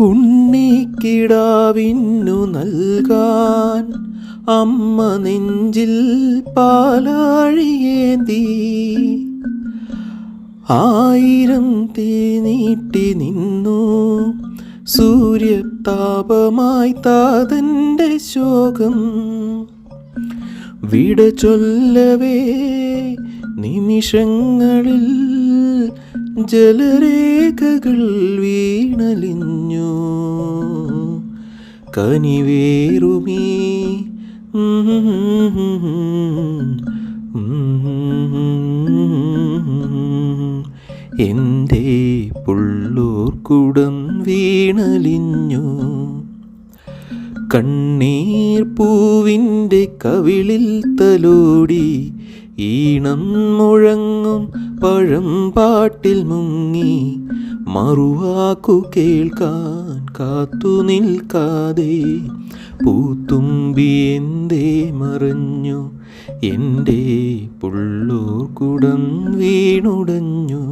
ഉണ്ണിക്കിടാവിന്നു നൽകാൻ അമ്മ നെഞ്ചിൽ പാലാഴിയേന്തി. ആയിരം തീ നീട്ടി നിന്നു സൂര്യതാപമായി താതന്റെ ശോകം. വിട ചൊല്ലവേ നിമിഷങ്ങളിൽ ജലരേഖകൾ വീണലിഞ്ഞു. കനിവേറുമീ. എന്റെ പുള്ളൂർക്കുടം വീണലിഞ്ഞു. കണ്ണീർ പൂവിന്റെ കവിളിൽ തലോടി ഈണം മുഴങ്ങും പഴം പാട്ടിൽ മുങ്ങി മറുവാക്കു കേൾക്കാൻ കാത്തു നിൽക്കാതെ പൂത്തുമ്പി എന്തേ മറിഞ്ഞു? എന്റെ പുള്ളൂർ കുടം വീണുടഞ്ഞു?